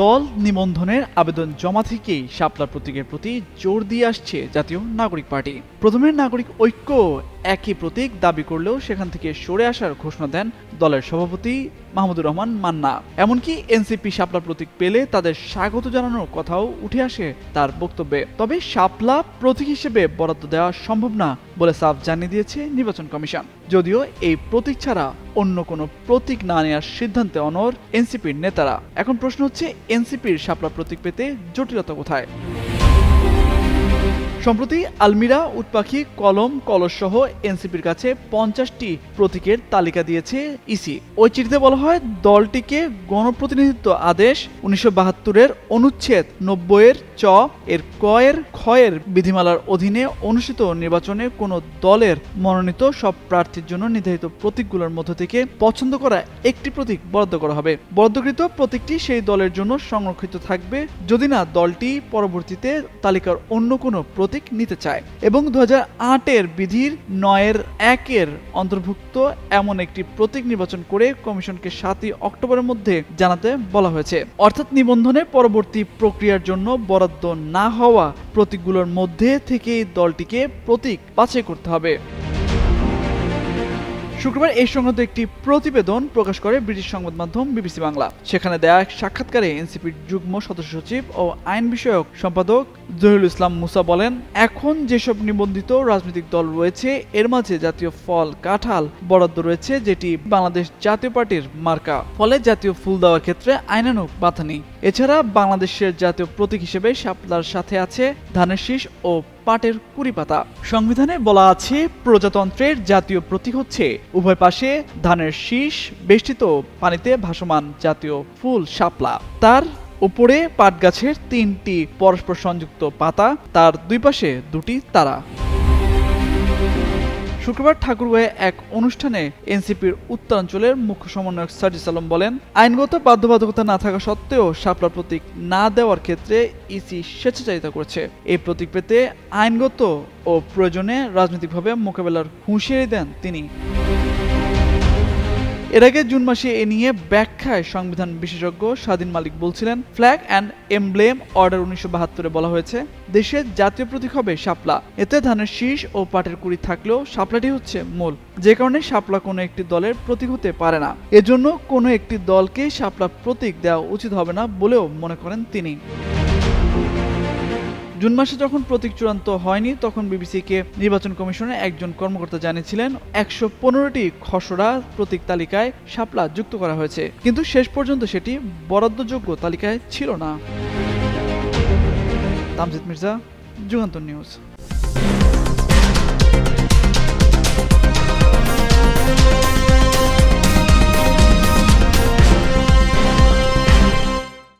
দল নিবন্ধনের আবেদন জমা থেকেই শাপলা প্রতীকের প্রতি জোর দিয়ে আসছে জাতীয় নাগরিক পার্টি। প্রথমে নাগরিক ঐক্য একই প্রতীক দাবি করলেও সেখান থেকে সরে আসার ঘোষণা দেন দলের সভাপতি মাহমুদুর রহমান মান্না। এমনকি এনসিপি শাপলা প্রতীক পেলে তাদের স্বাগত জানানোর কথাও উঠে আসে তার বক্তব্যে। তবে শাপলা প্রতীক হিসেবে বরাদ্দ দেওয়া সম্ভব না বলে সাফ জানিয়ে দিয়েছে নির্বাচন কমিশন। যদিও এই প্রতীক ছাড়া অন্য কোনো প্রতীক না নেওয়ার সিদ্ধান্তে অনর এনসিপির নেতারা। এখন প্রশ্ন হচ্ছে, এনসিপির শাপলা প্রতীক পেতে জটিলতা কোথায়? সম্প্রতি আলমিরা, উৎপাখি, কলম কলস সহ এনসিপির কাছে পঞ্চাশটি প্রতীকের তালিকা দিয়েছে ইসি। ওই চিঠিতে বলা হয়, দলটিকে গণপ্রতিনিধিত্ব আদেশ উনিশশো বাহাত্তরের অনুচ্ছেদ নব্বইয়ের চ, এর কয়ের ক্ষয়ের বিধিমালার অধীনে অনুষ্ঠিত নির্বাচনে কোনো দলের মনোনীত সব প্রার্থীর জন্য নির্ধারিত প্রতীকগুলোর মধ্য থেকে পছন্দ করা একটি প্রতীক বরাদ্দ করা হবে। বরাদ্দকৃত প্রতীকটি সেই দলের জন্য সংরক্ষিত থাকবে। যদি না, দলটি পরবর্তীতে তালিকার অন্য কোনো প্রতীক নিতে চায় এবং দু এর বিধির নয়ের একের অন্তর্ভুক্ত এমন একটি প্রতীক নির্বাচন করে কমিশনকে সাতই অক্টোবরের মধ্যে জানাতে বলা হয়েছে। অর্থাৎ নিবন্ধনের পরবর্তী প্রক্রিয়ার জন্য বরাদ্দ না হওয়া প্রতীকগুলোর মধ্যে থেকেই দলটিকে প্রতীক বাছাই করতে হবে। শুক্রবার এই সংক্রান্ত একটি প্রতিবেদন প্রকাশ করে ব্রিটিশ সংবাদ মাধ্যম বিবিসি বাংলা। সেখানে দেয়া এক সাক্ষাৎকারে এনসিপির যুগ্ম সদস্য সচিব ও আইন বিষয়ক সম্পাদক জহিরুল ইসলাম মুসা বলেন, এখন যেসব নিবন্ধিত রাজনৈতিক দল রয়েছে, এর মাঝে জাতীয় ফল কাঁঠাল বরাদ্দ রয়েছে, যেটি বাংলাদেশ জাতীয় পার্টির মার্কা। ফলে জাতীয় ফুল দেওয়ার ক্ষেত্রে আইনানুক বাধা নেই। এছাড়া বাংলাদেশের জাতীয় প্রতীক হিসেবে শাপলার সাথে আছে ধানের শীষ ও পাটের কুড়ি পাতা। সংবিধানে বলা আছে, প্রজাতন্ত্রের জাতীয় প্রতীক হচ্ছে উভয় পাশে ধানের শীষ বেষ্টিত পানিতে ভাসমান জাতীয় ফুল শাপলা। তার উপরে পাট গাছের তিনটি পরস্পর সংযুক্ত পাতা, তার দুই পাশে দুটি তারা। শুক্রবার ঠাকুরগাঁয়ে এক অনুষ্ঠানে এনসিপির উত্তরাঞ্চলের মুখ্য সমন্বয়ক সাজিস আলম বলেন, আইনগত বাধ্যবাধকতা না থাকা সত্ত্বেও শাপলা প্রতীক না দেওয়ার ক্ষেত্রে ইসি স্বেচ্ছাচারিতা করেছে। এই প্রতীক পেতে আইনগত ও প্রয়োজনে রাজনৈতিকভাবে মোকাবেলার হুঁশিয়ারি দেন তিনি। এর আগে জুন মাসে এ নিয়ে ব্যাখ্যায় সংবিধান বিশেষজ্ঞ স্বাধীন মালিক বলছিলেন ফ্ল্যাগ অ্যান্ড এমব্লেম অর্ডার উনিশশো বাহাত্তরে বলা হয়েছে, দেশের জাতীয় প্রতীক হবে শাপলা। এতে ধানের শীষ ও পাটের কুড়ি থাকলেও শাপলাটি হচ্ছে মূল। যে কারণে শাপলা কোনো একটি দলের প্রতীক হতে পারে না। এজন্য কোনো একটি দলকে শাপলা প্রতীক দেওয়া উচিত হবে না বলেও মনে করেন তিনি। জুন মাসে যখন প্রতীক চূড়ান্ত হয়নি, তখন বিবিসিকে নির্বাচন কমিশনের একজন কর্মকর্তা জানিয়েছিলেন, একশো পনেরোটি খসড়া প্রতীক তালিকায় শাপলা যুক্ত করা হয়েছে। কিন্তু শেষ পর্যন্ত সেটি বরাদ্দযোগ্য তালিকায় ছিল না। তামজিদ মির্জা, যুগান্তর নিউজ।